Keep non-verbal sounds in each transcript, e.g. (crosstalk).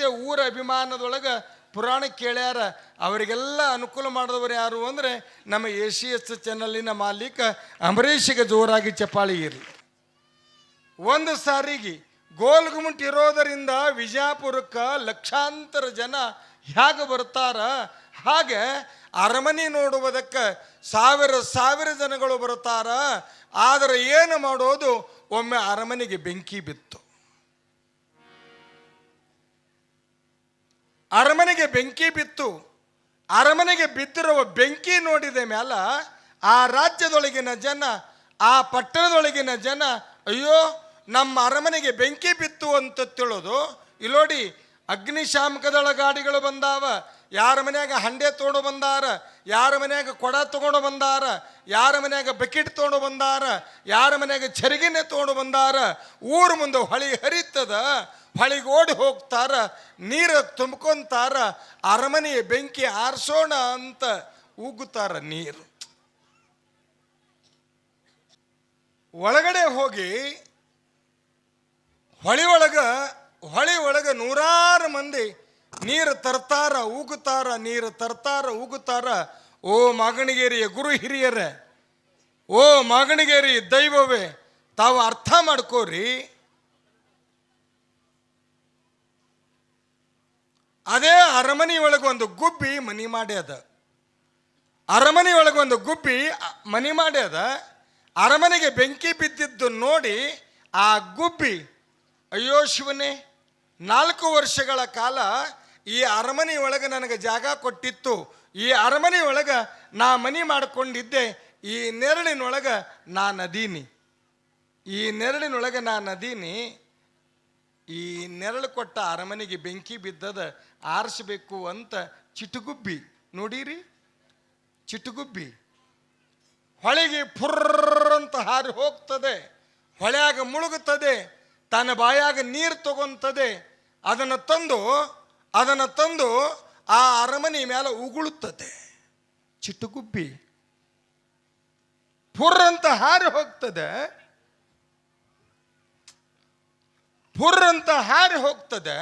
ನಿತ್ಯ ಊರ ಅಭಿಮಾನದೊಳಗೆ ಪುರಾಣ ಕೇಳ್ಯಾರ, ಅವರಿಗೆಲ್ಲ ಅನುಕೂಲ ಮಾಡಿದವರು ಯಾರು ಅಂದರೆ ನಮ್ಮ ಎ ಸಿ ಎಸ್ ಚಾನಲಿನ ಮಾಲೀಕ ಅಂಬರೀಷಿಗೆ ಜೋರಾಗಿ ಚಪ್ಪಾಳಿ ಇರಲಿ. ಒಂದು ಸಾರಿಗೆ ಗೋಲ್ಗುಮುಟ್ ಇರೋದರಿಂದ ವಿಜಯಪುರಕ್ಕೆ ಲಕ್ಷಾಂತರ ಜನ ಹೇಗೆ ಬರ್ತಾರ. ಹಾಗೆ ಅರಮನೆ ನೋಡುವುದಕ್ಕೆ ಸಾವಿರ ಸಾವಿರ ಜನಗಳು ಬರ್ತಾರ. ಆದರೆ ಏನು ಮಾಡೋದು? ಒಮ್ಮೆ ಅರಮನೆಗೆ ಬೆಂಕಿ ಬಿತ್ತು. ಅರಮನೆಗೆ ಬೆಂಕಿ ಬಿತ್ತು. ಅರಮನೆಗೆ ಬಿದ್ದಿರುವ ಬೆಂಕಿ ನೋಡಿದ ಮ್ಯಾಲ ಆ ರಾಜ್ಯದೊಳಗಿನ ಜನ, ಆ ಪಟ್ಟಣದೊಳಗಿನ ಜನ, ಅಯ್ಯೋ, ನಮ್ಮ ಅರಮನೆಗೆ ಬೆಂಕಿ ಬಿತ್ತು ಅಂತ ತಿಳೋದು. ಇಲ್ಲೋಡಿ, ಅಗ್ನಿಶಾಮಕದಳ ಗಾಡಿಗಳು ಬಂದಾವ. ಯಾರ ಮನ್ಯಾಗ ಹಂಡೆ ತೊಗೊಂಡು ಬಂದಾರ? ಯಾರ ಮನ್ಯಾಗ ಕೊಡ ತೊಗೊಂಡು ಬಂದಾರ? ಯಾರ ಮನ್ಯಾಗ ಬಕೆಟ್ ತೊಗೊಂಡು ಬಂದಾರ? ಯಾರ ಮನ್ಯಾಗ ಚರಿಗೆನೆ ತೊಗೊಂಡು ಬಂದಾರ? ಊರು ಮುಂದೆ ಹೊಳಿ ಹರಿತದ. ಹೊಳಿಗೆ ಓಡಿ ಹೋಗ್ತಾರ, ನೀರು ತುಂಬ್ಕೊಂತಾರ, ಅರಮನೆಯ ಬೆಂಕಿ ಆರಿಸೋಣ ಅಂತ ಉಗ್ಗುತ್ತಾರ ನೀರು. ಒಳಗಡೆ ಹೋಗಿ ಹೊಳಿ ಒಳಗ ಹೊಳಿ ಒಳಗ ನೂರಾರು ಮಂದಿ ನೀರು ತರ್ತಾರ ಉಗುತ್ತಾರ ನೀರು ತರ್ತಾರ ಉಗುತ್ತಾರ ಓ ಮಾಗಣಗೇರಿಯ ಗುರು ಹಿರಿಯರೇ, ಓ ಮಾಗಣಗೇರಿ ದೈವವೇ, ತಾವು ಅರ್ಥ ಮಾಡ್ಕೋರಿ. ಅದೇ ಅರಮನೆ ಒಳಗೆ ಒಂದು ಗುಬ್ಬಿ ಮನಿ ಮಾಡ್ಯದ ಅರಮನೆ ಒಳಗೆ ಒಂದು ಗುಬ್ಬಿ ಮನಿ ಮನಿ ಮಾಡ್ಯದ ಅರಮನೆಗೆ ಬೆಂಕಿ ಬಿದ್ದಿದ್ದು ನೋಡಿ ಆ ಗುಬ್ಬಿ, ಅಯ್ಯೋ ಶಿವನೇ, ನಾಲ್ಕು ವರ್ಷಗಳ ಕಾಲ ಈ ಅರಮನೆ ಒಳಗೆ ನನಗೆ ಜಾಗ ಕೊಟ್ಟಿತ್ತು. ಈ ಅರಮನೆ ಒಳಗೆ ನಾ ಮನಿ ಮಾಡಿಕೊಂಡಿದ್ದೆ. ಈ ನೆರಳಿನೊಳಗೆ ನಾ ನದೀನಿ. ಈ ನೆರಳಿನೊಳಗೆ ನಾ ನದೀನಿ. ಈ ನೆರಳು ಕೊಟ್ಟ ಅರಮನೆಗೆ ಬೆಂಕಿ ಬಿದ್ದದ ಆರಿಸಬೇಕು ಅಂತ ಚಿಟುಗುಬ್ಬಿ, ನೋಡಿರಿ? ಚಿಟುಗುಬ್ಬಿ. ಹೊಳೆಗೆ ಅಂತ ಹಾರಿ ಹೋಗ್ತದೆ, ಹೊಳೆಯಾಗ ಮುಳುಗುತ್ತದೆ, ತನ್ನ ಬಾಯಾಗ ನೀರು ತಗೊಂತದೆ, ಅದನ್ನು ತಂದು ಅದನ್ನು ತಂದು ಆ ಅರಮನೆ ಮೇಲೆ ಉಗುಳುತ್ತದೆ. ಚಿಟುಗುಬ್ಬಿ. ಫುರ್ ಅಂತ ಹಾರಿ ಹೋಗ್ತದೆ ಫುರ್ ಅಂತ ಹಾರಿ ಹೋಗ್ತದೆ,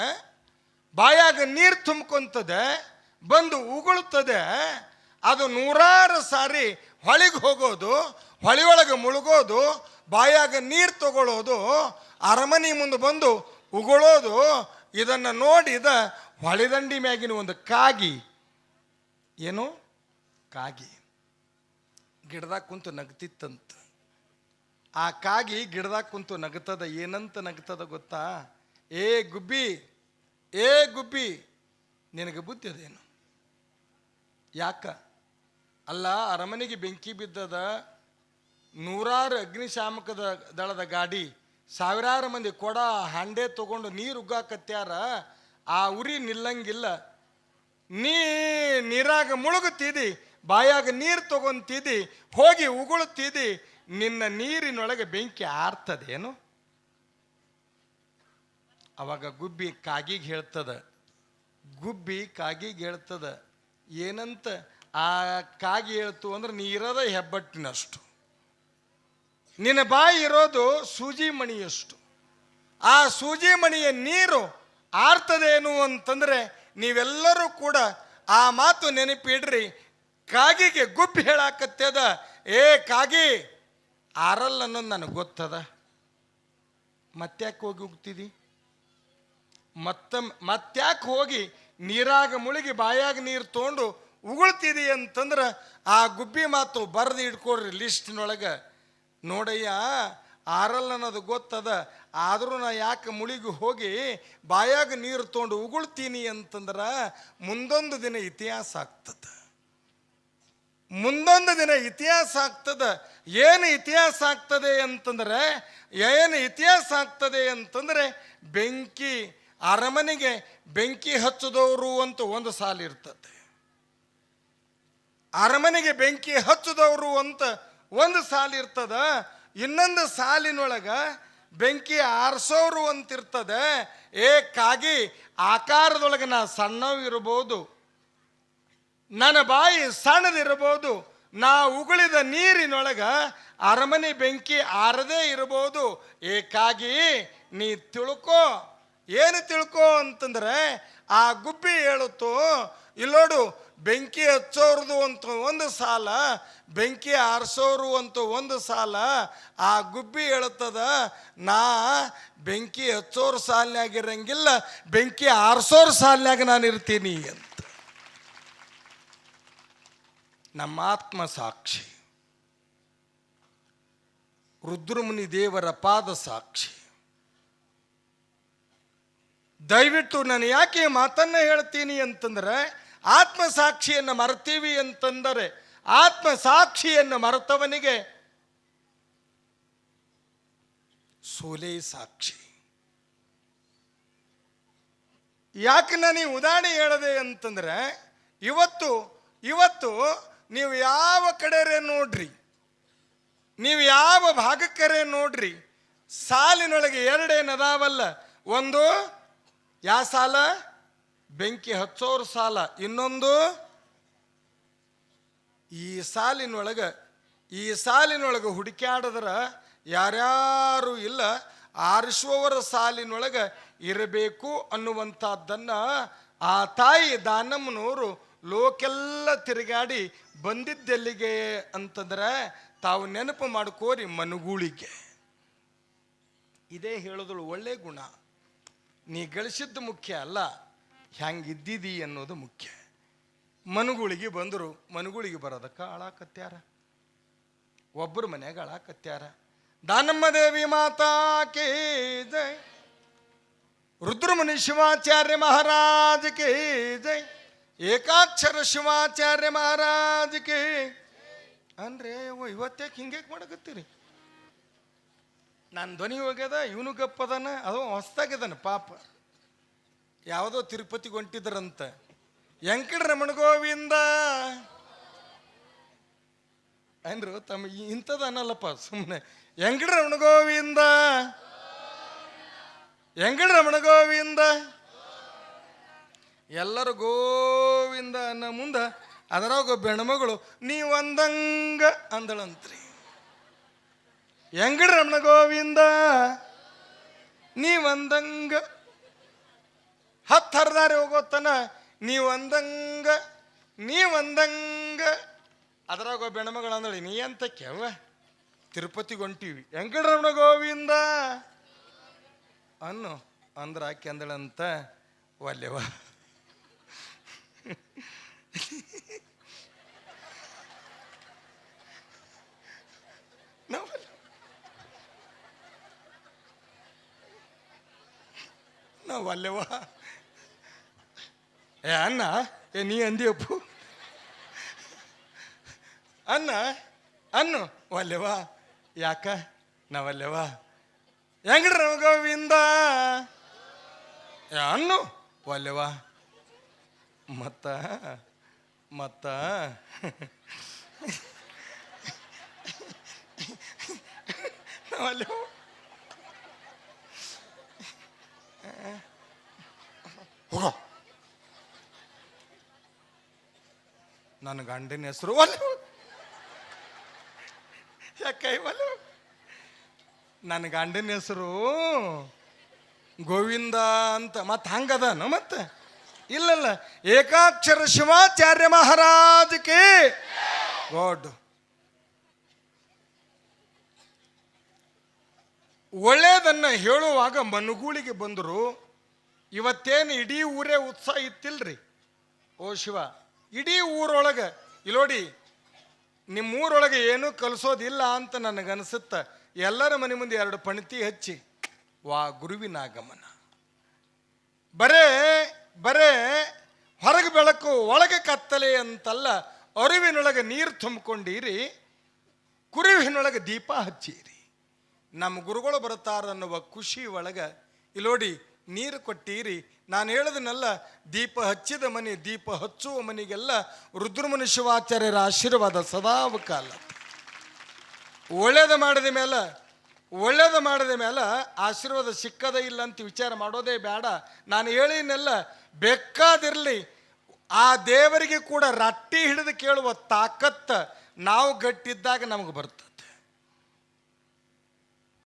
ಬಾಯಾಗ ನೀರು ತುಂಬ್ಕೊಂತದೆ, ಬಂದು ಉಗುಳ್ತದೆ, ಅದು ನೂರಾರು ಸಾರಿ ಹೊಳಿಗೆ ಹೋಗೋದು, ಹೊಳಿಯೊಳಗೆ ಮುಳುಗೋದು, ಬಾಯಾಗ ನೀರು ತಗೊಳ್ಳೋದು ಅರಮನೆ ಮುಂದೆ ಬಂದು ಉಗುಳೋದು, ಇದನ್ನು ನೋಡಿದ ಹೊಳಿದಂಡಿ ಮ್ಯಾಗಿನ ಒಂದು ಕಾಗಿ. ಏನು? ಕಾಗಿ. ಗಿಡದಾಗ ಕುಂತು ನಗ್ತಿತ್ತಂತ. ಆ ಕಾಗಿ ಗಿಡದಾಗ ಕುಂತು ನಗ್ತದ, ಏನಂತ ನಗ್ತದ ಗೊತ್ತಾ? ಏ ಗುಬ್ಬಿ ಏ ಗುಬ್ಬಿ, ನಿನಗೆ ಬುದ್ಧಿ ಅದೇನು? ಯಾಕ? ಅಲ್ಲ, ಅರಮನೆಗೆ ಬೆಂಕಿ ಬಿದ್ದದ ನೂರಾರು ಅಗ್ನಿಶಾಮಕದ ದಳದ ಗಾಡಿ ಸಾವಿರಾರು ಮಂದಿ ಕೊಡ ಹಂಡೆ ತಗೊಂಡು ನೀರು ಉಗ್ಗಾಕತ್ಯಾರ, ಆ ಉರಿ ನಿಲ್ಲಂಗಿಲ್ಲ. ನೀ ನೀರಾಗ ಮುಳುಗುತ್ತಿದ್ದಿ ಬಾಯಾಗ ನೀರು ತಗೊಂತಿದ್ದಿ ಹೋಗಿ ಉಗುಳುತ್ತಿದ್ದಿ ನಿನ್ನ ನೀರಿನೊಳಗೆ ಬೆಂಕಿ ಆರ್ತದೇನು? ಅವಾಗ ಗುಬ್ಬಿ ಕಾಗಿಗೆ ಹೇಳ್ತದ. ಗುಬ್ಬಿ ಕಾಗಿಗೆ ಹೇಳ್ತದ. ಏನಂತ? ಆ ಕಾಗಿ ಹೇಳ್ತು ಅಂದ್ರೆ ನೀರದ ಹೆಬ್ಬಟ್ಟಿನಷ್ಟು. ನಿನ್ನ ಬಾಯಿ ಇರೋದು ಸೂಜಿ ಮಣಿಯಷ್ಟು ಆ ಸೂಜಿ ಮಣಿಯ ನೀರು ಆರ್ತದೇನು ಅಂತಂದ್ರೆ ನೀವೆಲ್ಲರೂ ಕೂಡ ಆ ಮಾತು ನೆನಪಿಡ್ರಿ. ಕಾಗಿಗೆ ಗುಬ್ಬಿ ಹೇಳಾಕತ್ತದ. ಏ ಕಾಗಿ ಆರಲ್ಲ ಅನ್ನೋದು ನನಗೆ ಗೊತ್ತದ. ಮತ್ತ್ಯಾಕೆ ಹೋಗಿ ಹೋಗ್ತಿದಿ ಮತ್ತ ಮತ್ತ್ಯಾಕೆ ಹೋಗಿ ನೀರಾಗ ಮುಳುಗಿ ಬಾಯಾಗ ನೀರು ತೊಗೊಂಡು ಉಗುಳ್ತಿದಿ ಅಂತಂದ್ರೆ ಆ ಗುಬ್ಬಿ ಮಾತು ಬರೆದು ಇಟ್ಕೊಡ್ರಿ ಲಿಸ್ಟ್ನೊಳಗೆ. ನೋಡಯ್ಯ ಆರಲ್ಲ ಅನ್ನೋದು ಗೊತ್ತದ, ಆದರೂ ನಾ ಯಾಕೆ ಮುಳಿಗೆ ಹೋಗಿ ಬಾಯಾಗ ನೀರು ತೊಗೊಂಡು ಉಗುಳ್ತೀನಿ ಅಂತಂದ್ರೆ ಮುಂದೊಂದು ದಿನ ಇತಿಹಾಸ ಆಗ್ತದೆ. ಮುಂದೊಂದು ದಿನ ಇತಿಹಾಸ ಆಗ್ತದ ಏನು ಇತಿಹಾಸ ಆಗ್ತದೆ ಅಂತಂದ್ರೆ, ಏನು ಇತಿಹಾಸ ಆಗ್ತದೆ ಅಂತಂದರೆ, ಬೆಂಕಿ ಅರಮನೆಗೆ ಬೆಂಕಿ ಹಚ್ಚದವರು ಅಂತ ಒಂದು ಸಾಲು ಇರ್ತದೆ. ಅರಮನೆಗೆ ಬೆಂಕಿ ಹಚ್ಚದವರು ಅಂತ ಒಂದು ಸಾಲು ಇರ್ತದ. ಇನ್ನೊಂದು ಸಾಲಿನೊಳಗೆ ಬೆಂಕಿ ಆರಿಸೋರು ಅಂತಿರ್ತದೆ. ಏ, ಕಾಗಿ, ಆಕಾರದೊಳಗೆ ನಾ ಸಣ್ಣವಿರ್ಬೋದು ನನ್ನ ಬಾಯಿ ಸಣ್ಣದಿರಬಹುದು ನಾ ಉಗುಳಿದ ನೀರಿನೊಳಗ ಅರಮನೆ ಬೆಂಕಿ ಆರದೇ ಇರಬಹುದು. ಏಕಾಗಿ ನೀ ತಿಳ್ಕೋ. ಏನು ತಿಳ್ಕೋ ಅಂತಂದ್ರೆ ಆ ಗುಬ್ಬಿ ಹೇಳುತ್ತೋ ಇಲ್ಲೋಡು ಬೆಂಕಿ ಹಚ್ಚೋರ್ದು ಅಂತ ಒಂದು ಸಾಲ, ಬೆಂಕಿ ಆರಿಸೋರು ಅಂತ ಒಂದು ಸಾಲ. ಆ ಗುಬ್ಬಿ ಹೇಳುತ್ತದ, ನಾ ಬೆಂಕಿ ಹಚ್ಚೋರು ಸಾಲಿನಾಗಿರಂಗಿಲ್ಲ ಬೆಂಕಿ ಆರಿಸೋರ್ ಸಾಲಿನಾಗ ನಾನು ಇರ್ತೀನಿ ಅಂತ. ನಮ್ಮ ಆತ್ಮ ಸಾಕ್ಷಿ. ರುದ್ರಮುನಿ ದೇವರ ಪಾದ ಸಾಕ್ಷಿ. ದಯವಿಟ್ಟು ನಾನು ಯಾಕೆ ಮಾತನ್ನ ಹೇಳ್ತೀನಿ ಅಂತಂದ್ರೆ, ಆತ್ಮ ಸಾಕ್ಷಿಯನ್ನು ಮರ್ತೀವಿ ಅಂತಂದರೆ, ಆತ್ಮ ಸಾಕ್ಷಿಯನ್ನು ಮರೆತವನಿಗೆ ಸೋಲೆ ಸಾಕ್ಷಿ. ಯಾಕೆ ನಾನು ಉದಾಹರಣೆ ಹೇಳದೆ ಅಂತಂದ್ರೆ, ಇವತ್ತು ಇವತ್ತು ನೀವು ಯಾವ ಕಡೆರೆ ನೋಡ್ರಿ? ನೀವು ಯಾವ ಭಾಗಕ್ಕರೆ ನೋಡ್ರಿ? ಸಾಲಿನೊಳಗೆ ಎರಡೇನದಾವಲ್ಲ ಒಂದು ಯಾವ ಸಾಲ? ಬೆಂಕಿ ಹಚ್ಚೋರ್ ಸಾಲ. ಇನ್ನೊಂದು, ಈ ಸಾಲಿನೊಳಗೆ ಈ ಸಾಲಿನೊಳಗೆ ಹುಡುಕ್ಯಾಡಿದ್ರ ಯಾರ್ಯಾರು ಇಲ್ಲ, ಆರಿಸುವವರ ಸಾಲಿನೊಳಗೆ ಇರಬೇಕು ಅನ್ನುವಂಥದ್ದನ್ನು ಆ ತಾಯಿ ದಾನಮ್ಮನವರು ಲೋಕೆಲ್ಲ ತಿರುಗಾಡಿ ಬಂದಿದ್ದೆಲ್ಲಿಗೆ ಅಂತಂದ್ರೆ ತಾವು ನೆನಪು ಮಾಡ್ಕೋರಿ ಮನುಗೂಳಿಗೆ. ಇದೇ ಹೇಳೋದಳು ಒಳ್ಳೆ ಗುಣ. ನೀ ಗಳಿಸಿದ್ದು ಮುಖ್ಯ ಅಲ್ಲ ಹೆಂಗಿದ್ದೀದಿ ಅನ್ನೋದು ಮುಖ್ಯ. ಮನುಗಳಿಗೆ ಬಂದರು, ಮನುಗಳಿಗೆ ಬರೋದಕ್ಕೆ ಅಳಾಕತ್ಯಾರ ಒಬ್ಬರು ಮನ್ಯಾಗ ಅಳಾಕತ್ಯಾರ ದಾನಮ್ಮ ದೇವಿ ಮಾತಾ ಕೇ ಜೈ. ರುದ್ರಮುನಿ ಶಿವಾಚಾರ್ಯ ಮಹಾರಾಜ ಕೇ ಜೈ. ಏಕಾಕ್ಷರ ಶಿವಾಚಾರ್ಯ ಮಹಾರಾಜಿಕೆ ಕೇ ಅಂದ್ರೆ, ಓ ಇವತ್ತೇಕ್ ಹಿಂಗೆ ಮಾಡಕತ್ತೀರಿ. ನಾನು ಧ್ವನಿ ಹೋಗ್ಯದ ಇವನು ಗಪ್ಪದನ, ಅದು ಹೊಸ್ತಾಗ್ಯದನ ಪಾಪ. ಯಾವುದೋ ತಿರುಪತಿಗೆ ಹೊಂಟಿದ್ರಂತ. ವೆಂಕಟ ರಮಣ ಗೋವಿಂದ ಅಂದ್ರು, ತಮ್ಮ ಇಂಥದ್ದು ಅನ್ನಲ್ಲಪ್ಪ ಸುಮ್ಮನೆ ವೆಂಕಟ ರಮಣ ಗೋವಿಂದ ವೆಂಕಟ ರಮಣ ಗೋವಿಂದ ಎಲ್ಲರೂ ಗೋವಿಂದ ಅನ್ನೋ ಮುಂದೆ, ಅದರಾಗ ನೀ ಒಂದಂಗ ಅಂದಳಂತ್ರಿ. ಹೆಂಗಡ್ರಿ ರಮಣ ಗೋವಿಂದ? ನೀವಂದಂಗ ಹತ್ತು ಹರಿದಾರಿ ಹೋಗೋತನ ನೀವಂದಂಗ ನೀ ಒಂದಂಗ ಒಬ್ಬ ಹೆಣ್ಮಗಳು ಅಂದಳಿ, ನೀ ಅಂತ ಕೆವ್ವ? ತಿರುಪತಿಗೆ ಹೊಂಟೀವಿ ರಮಣ ಗೋವಿಂದ? ಅನ್ನು ಅಂದ್ರೆ ಆಕೆ ಅಂದಳಂತ ಒಲ್ಲೆವ (laughs) ನಾವಲ್ಲ ನಾವಲ್ಲೆವ ಏ, ಅಣ್ಣ, ಏ, ನೀ ಅಂದಿಯಪ್ಪು ಅನ್ನ ಅನ್ನು ಒಲ್ಲೆವಾ ಯಾಕ? ನಾವಲ್ಲೆವಾ ಹೆಂಗ್ರ ಗೋವಿಂದ ಅನ್ನು ಒಲ್ಲೆವಾ ಮತ್ತ ಮತ್ತ. ನಾವಲ್ಲಿ ಹೋಗೋ. ನನ್ನ ಗಂಡಿನ ಹೆಸರು ಒಲ್ಲು. ಯಾಕೈ ಒಲ್ಲು? ನನ್ನ ಗಂಡಿನ ಹೆಸರು ಗೋವಿಂದ ಅಂತ ಮತ್ತೆ ಹಂಗದಾನ ಮತ್ತೆ? ಇಲ್ಲಲ್ಲ, ಏಕಾಕ್ಷರ ಶಿವಾಚಾರ್ಯ ಮಹಾರಾಜಕ್ಕೆ ಗಾಡ್ ಒಳ್ಳೆಯದನ್ನ ಹೇಳುವಾಗ ಮನುಗೂಳಿಗೆ ಬಂದರು, ಇವತ್ತೇನು ಇಡೀ ಊರೇ ಉತ್ಸಾಹ ಇತ್ತಿಲ್ರಿ? ಓ ಶಿವ, ಇಡೀ ಊರೊಳಗೆ ಇಲ್ಲೋಡಿ ನಿಮ್ಮ ಊರೊಳಗೆ ಏನೂ ಕಲಿಸೋದಿಲ್ಲ ಅಂತ ನನಗನ್ಸುತ್ತ, ಎಲ್ಲರ ಮನೆ ಮುಂದೆ ಎರಡು ಪಣತಿ ಹಚ್ಚಿ, ವಾ ಗುರುವಿನ ಆಗಮನ ಬರೇ ಬರೇ ಹೊರಗೆ ಬೆಳಕು, ಒಳಗೆ ಕತ್ತಲೆ ಅಂತಲ್ಲ, ಅರಿವಿನೊಳಗೆ ನೀರು ತುಂಬಿಕೊಂಡಿರಿ, ಕುರುವಿನೊಳಗೆ ದೀಪ ಹಚ್ಚಿರಿ. ನಮ್ಮ ಗುರುಗಳು ಬರುತ್ತಾರನ್ನುವ ಖುಷಿ ಒಳಗೆ ಇಲ್ಲೋಡಿ ನೀರು ಕೊಟ್ಟೀರಿ, ನಾನು ಹೇಳದನ್ನೆಲ್ಲ, ದೀಪ ಹಚ್ಚಿದ ಮನೆ, ದೀಪ ಹಚ್ಚುವ ಮನೆಗೆಲ್ಲ ರುದ್ರಮುನಿ ಶಿವಾಚಾರ್ಯರ ಆಶೀರ್ವಾದ ಸದಾವಕಾಲ ಒಳ್ಳೇದು ಮಾಡಿದ ಮೇಲೆ ಒಳ್ಳೇದು ಮಾಡಿದ ಮೇಲೆ ಆಶೀರ್ವಾದ ಸಿಕ್ಕದೇ ಇಲ್ಲ ಅಂತ ವಿಚಾರ ಮಾಡೋದೇ ಬೇಡ. ನಾನು ಹೇಳಿನೆಲ್ಲ ಬೇಕಾದಿರಲಿ, ಆ ದೇವರಿಗೆ ಕೂಡ ರಟ್ಟಿ ಹಿಡಿದು ಕೇಳುವ ತಾಕತ್ತ ನಾವು ಗಟ್ಟಿದ್ದಾಗ ನಮಗೆ ಬರ್ತದೆ